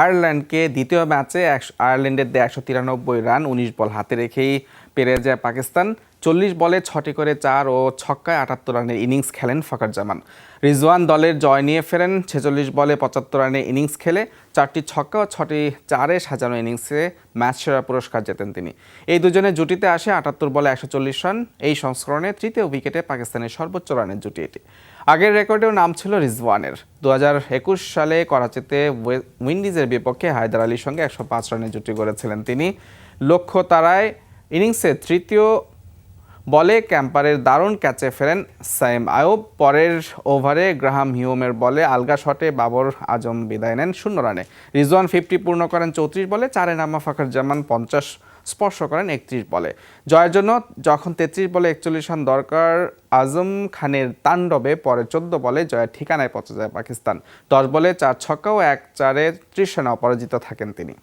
আয়ারল্যান্ডকে দ্বিতীয় ম্যাচে আয়ারল্যান্ডের দেয় একশো তিরানব্বই রান, উনিশ বল হাতে রেখেই পেরে যায় পাকিস্তান। চল্লিশ বলে ছটি করে চার ও ছক্কায় আটাত্তর রানের ইনিংস খেলেন ফকর জামান রিজওয়ান দলের জয় নিয়ে ফেরেন, ছেচল্লিশ বলে পঁচাত্তর রানের ইনিংস খেলে চারটি ছক্কা ও ছটি চারে সাজানো ইনিংসে ম্যাচ সেরা পুরস্কার জেতেন তিনি। এই দুজনের জুটিতে আসে আটাত্তর বলে একশো চল্লিশ রান। এই সংস্করণে তৃতীয় উইকেটে পাকিস্তানের সর্বোচ্চ রানের জুটি এটি। আগের রেকর্ডেও নাম ছিল রিজওয়ানের। দু হাজার একুশ সালে করাচিতে উইন্ডিজের বিপক্ষে হায়দার আলীর সঙ্গে একশো পাঁচ রানের জুটি গড়েছিলেন তিনি। লক্ষ্য তারায় ইনিংসে তৃতীয় বলে ক্যাম্পারের দারুণ ক্যাচে ফেরেন সাইম আয়ুব। পরের ওভারে গ্রাহাম হিউমের বলে আলগা শটে বাবর আজম বিদায় নেন শূন্য রানে। রিজওয়ান ফিফটি পূর্ণ করেন চৌত্রিশ বলে, চারে নামা ফাখার জামান পঞ্চাশ স্পর্শ করেন একত্রিশ বলে। জয়ের জন্য যখন তেত্রিশ বলে একচল্লিশ রান দরকার, আজম খানের তাণ্ডবে পরে চোদ্দ বলে জয়ের ঠিকানায় পৌঁছে যায় পাকিস্তান। দশ বলে চার ছক্কা ও এক চারে ত্রিশ রানে অপরাজিত থাকেন তিনি।